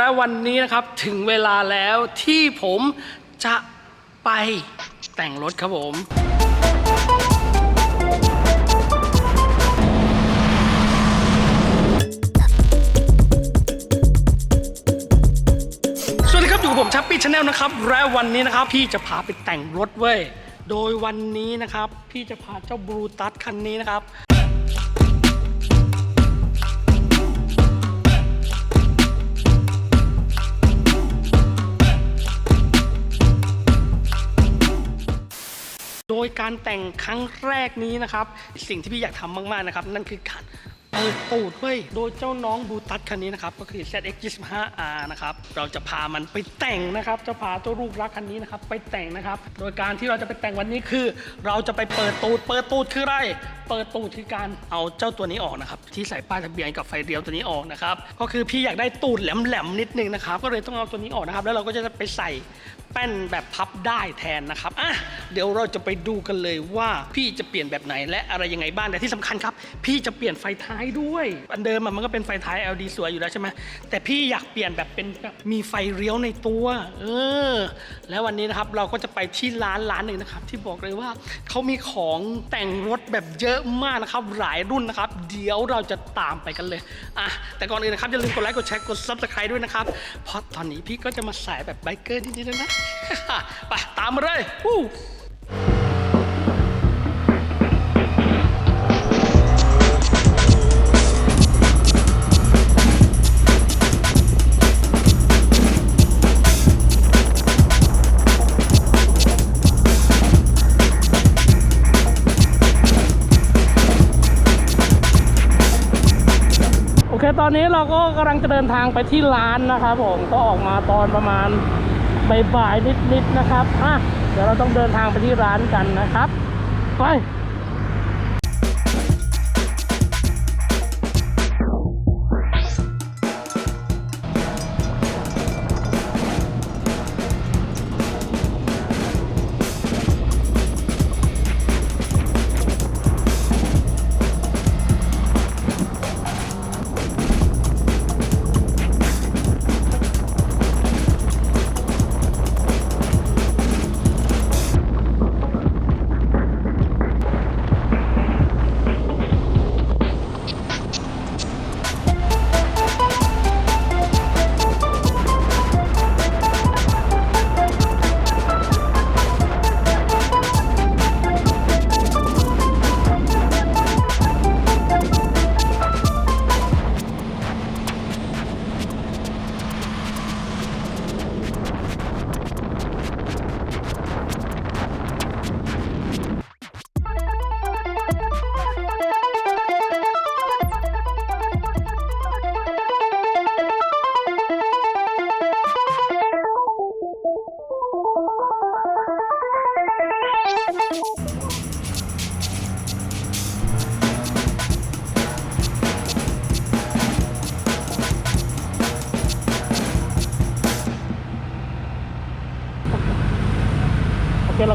และวันนี้นะครับถึงเวลาแล้วที่ผมจะไปแต่งรถครับผม สวัสดีครับอยู่กับผมชัปปี้ชาแนลนะครับ และวันนี้นะครับ พี่จะพาไปแต่งรถเว้ย โดยวันนี้นะครับ พี่จะพาเจ้าบลูตัสคันนี้นะครับ ยการแต่งครั้งแรกนี้นะครับ สิ่งที่พี่อยากทำมากๆนะครับ นั่นคือการ เปิดตูดเว้ยโดยเจ้าน้องบูตัสคันนี้นะครับ ก็คือ ZX25R นะครับ เราจะพามันไปแต่งนะครับ จะพาเจ้าลูกรักคันนี้นะครับ ไปแต่งนะครับ โดยการที่เราจะไปแต่งวันนี้คือ เราจะไปเปิดตูด เปิดตูดคืออะไร เปิดตูดคือการเอาเจ้าตัวนี้ออกนะครับ ที่ใส่ป้ายทะเบียนกับไฟเลี้ยวตัวนี้ออกนะครับ ก็คือพี่อยากได้ตูดแหลมๆนิดนึงนะครับ ก็เลยต้องเอาตัวนี้ออกนะครับ แล้วเราก็จะไปใส่แป้นแบบพับได้แทนนะครับ อะ เดี๋ยวเราจะไปดูกันเลยว่าพี่จะเปลี่ยนแบบไหนและอะไรยังไงบ้าง แต่ที่สำคัญครับ พี่จะเปลี่ยนไฟท้ายด้วย อันเดิมมันก็เป็นไฟท้าย LD สวยอยู่แล้วใช่ไหมแต่พี่อยากเปลี่ยนแบบเป็นแบบมีไฟเลี้ยวในตัว เออ แล้ววันนี้นะครับเราก็จะไปที่ร้านร้านหนึ่งนะครับ ที่บอกเลยว่าเขามีของแต่งรถแบบเยอะมากนะครับ หลายรุ่นนะครับ เดี๋ยวเราจะตามไปกันเลยอะแต่ก่อนอื่นนะครับอย่าลืมกดไลค์กดแชร์กด subscribe ด้วยนะครับ เพราะตอนนี้พี่ก็จะมาสายแบบไบเกอร์นิดๆแล้วนะ ไปตามมาเลยวู้ อเคตอนนี้เราก็กำลังจะเดินทางไปที่ร้านนะครับผมก็ออกมาตอนประมาณบ่ายๆนิดๆนะครับอะเดี๋ยวเราต้องเดินทางไปที่ร้านกันนะครับ ไป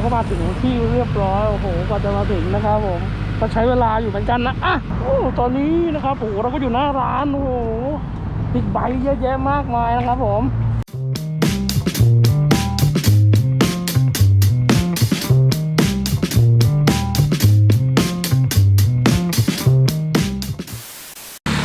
ก็มาถึงที่เรียบร้อยโอ้โหกว่าจะมาถึงนะครับผมก็ใช้เวลาอยู่เหมือนกันนะอะโอ้ตอนนี้นะครับโอ้โหเราก็อยู่หน้าร้านโอ้โหบิ๊กไบค์เยอะแยะมากมายนะครับผม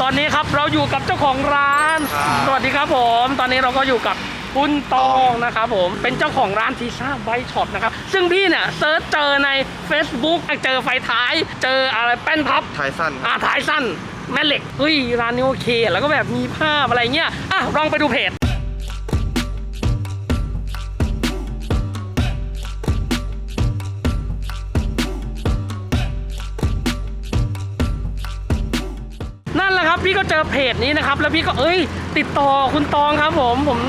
ตอนนี้ครับเราอยู่กับเจ้าของร้าน สวัสดีครับผม ตอนนี้เราก็อยู่กับคุณตองนะครับผม เป็นเจ้าของร้านทีซ่าไบช็อปนะครับ ซึ่งพี่เนี่ยเซิร์ชเจอใน Facebook เจอไฟท้าย เจออะไรแป้นพับไทสันอ่าท้ายสั้น แม่เหล็กเฮ้ยร้านนี้โอเค แล้วก็แบบมีภาพอะไรเงี้ยอะลองไปดูเพจนั่นแหละครับพี่ก็เจอเพจนี้นะครับ แล้วพี่ก็เอ้ย ติดต่อคุณตองครับผมผม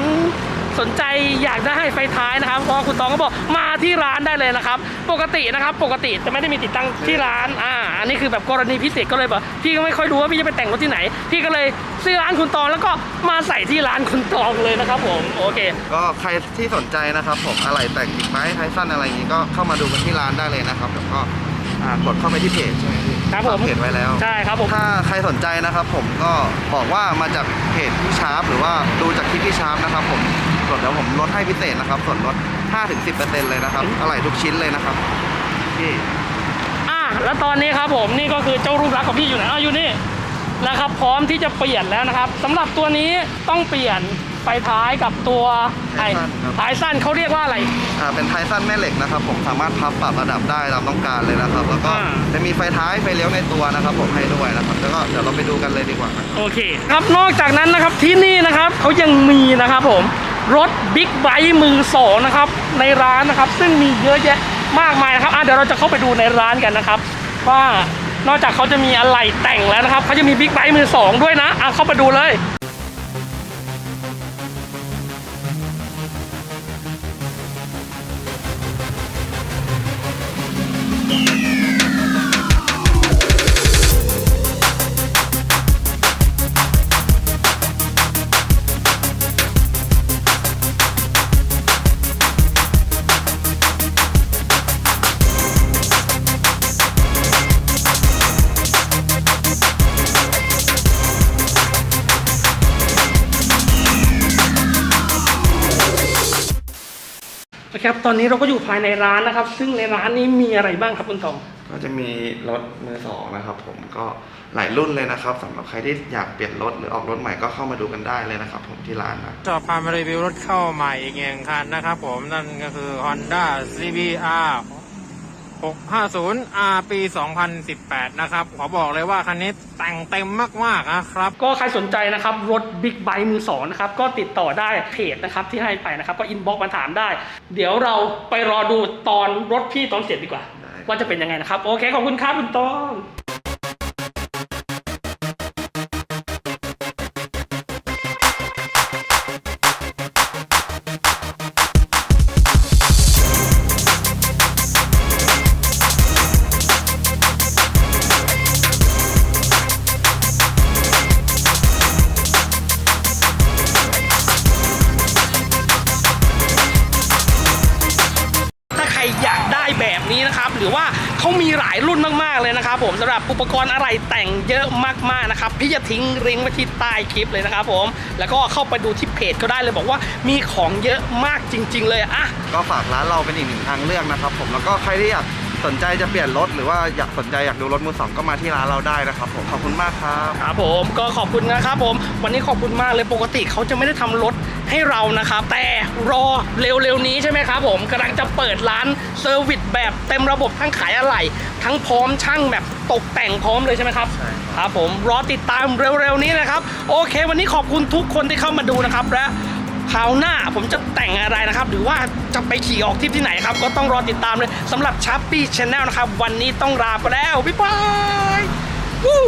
สนใจอยากได้ไฟท้ายนะครับเพราะว่าคุณตองก็บอกมาที่ร้านได้เลยนะครับ ปกตินะครับ ปกติจะไม่ได้มีติดตั้งที่ร้านอ่าอันนี้คือแบบกรณีพิเศษก็เลยแบบพี่ก็ไม่ค่อยรู้ว่าพี่จะไปแต่งรถที่ไหน พี่ก็เลยซื้อร้านคุณตองแล้วก็มาใส่ที่ร้านคุณตองเลยนะครับผมโอเค ก็ใครที่สนใจนะครับ ผมอะไรแต่งบิ๊กไบค์ไทสันอะไรอย่างนี้ก็เข้ามาดูกันที่ร้านได้เลยนะครับแล้วก็อ่ากดเข้าไปที่เพจใช่ไหมพี่ครับผม ฝากเพจไว้แล้ว ใช่ครับผม ถ้าใครสนใจนะครับผมก็บอกว่ามาจากเพจพี่ชาร์ปหรือว่าดูจากคลิปพี่ชาร์ปนะครับผม ส่วนเดี๋ยวผมลดให้พิเศษนะครับ ส่วนลด 5-10%เลยนะครับอะไรทุกชิ้นเลยนะครับที่อะแล้วตอนนี้ครับผมนี่ก็คือเจ้ารูปลักษณ์ของพี่อยู่ไหนอะอยู่นี่นะครับ พร้อมที่จะเปลี่ยนแล้วนะครับสำหรับตัวนี้ต้องเปลี่ยนไฟท้ายกับตัวไอ้ท้ายสั้นเขาเรียกว่าอะไรอ่าเป็นไทสั้นแม่เหล็กนะครับ ผมสามารถพับปรับระดับได้ตามต้องการเลยนะครับ แล้วก็อ่าจะมีไฟท้ายไฟเลี้ยวในตัวนะครับ ผมให้ด้วยนะครับแล้วก็เดี๋ยวเราไปดูกันเลยดีกว่าครับโอเค ครับนอกจากนั้นนะครับที่นี่นะครับเขายังมีนะครับผม รถบิ๊กไบค์มือสองนะครับในร้านนะครับ ซึ่งมีเยอะแยะมากมายนะครับเดี๋ยวเราจะเข้าไปดูในร้านกันนะครับ ว่านอกจากเขาจะมีอะไหล่แต่งแล้วนะครับเขาจะมีบิ๊กไบค์มือสองด้วยนะอะเข้าไปดูเลย นะครับ ตอนนี้เราก็อยู่ภายในร้านนะครับ ซึ่งในร้านนี้มีอะไรบ้างครับคุณตอง ก็จะมีรถมือสองนะครับ ผมก็หลายรุ่นเลยนะครับสำหรับใครที่อยากเปลี่ยนรถหรือออกรถใหม่ก็เข้ามาดูกันได้เลยนะครับ ผมที่ร้านนะจะพามารีวิวรถเข้าใหม่อีกหนึ่งคันนะครับ ผมนั่นก็คือ Honda CBR 650 R ปี 2018 นะครับ ขอบอกเลยว่าคันนี้แต่งเต็มมากๆนะครับ ก็ใครสนใจนะครับ รถบิ๊กไบค์มือสองนะครับ ก็ติดต่อได้เพจนะครับที่ให้ไปนะครับ ก็อินบ็อกซ์มาถามได้ เดี๋ยวเราไปรอดูตอนรถพี่ตอนเสร็จดีกว่า ว่าจะเป็นยังไงนะครับ โอเค ขอบคุณครับคุณต้อง หรือว่าเขามีหลายรุ่นมากๆเลยนะครับผมสำหรับอุปกรณ์อะไรแต่งเยอะมากๆนะครับพี่จะทิ้งลิงก์ไว้ที่ใต้คลิปเลยนะครับผมแล้วก็เข้าไปดูที่เพจก็ได้เลยบอกว่ามีของเยอะมากจริง ๆ เลยอะก็ฝากร้านเราเป็นอีกหนึ่งทางเลือกนะครับผมแล้วก็ใครที่อยาก สนใจจะเปลี่ยนรถหรือว่าอยากสนใจอยากดูรถมือสองก็มาที่ร้านเราได้นะครับผมขอบคุณมากครับครับผมก็ขอบคุณนะครับผม วันนี้ขอบคุณมากเลยปกติเขาจะไม่ได้ทำรถให้เรานะครับ แต่รอเร็วๆนี้ใช่ไหมครับผมกำลังจะเปิดร้านเซอร์วิสแบบเต็มระบบทั้งขายอะไหล่ทั้งพร้อมช่างแบบตกแต่งพร้อมเลยใช่ไหมครับใช่ครับครับผมรอติดตามเร็วๆนี้นะครับ โอเค วันนี้ขอบคุณทุกคนที่เข้ามาดูนะครับและ คราวหน้าผมจะแต่งอะไรนะครับ หรือว่าจะไปขี่ออกทริปที่ไหนครับ ก็ต้องรอติดตามเลยสำหรับชัปปี้ชาแนลนะครับ วันนี้ต้องลาไปแล้ว บ๊ายบายวู้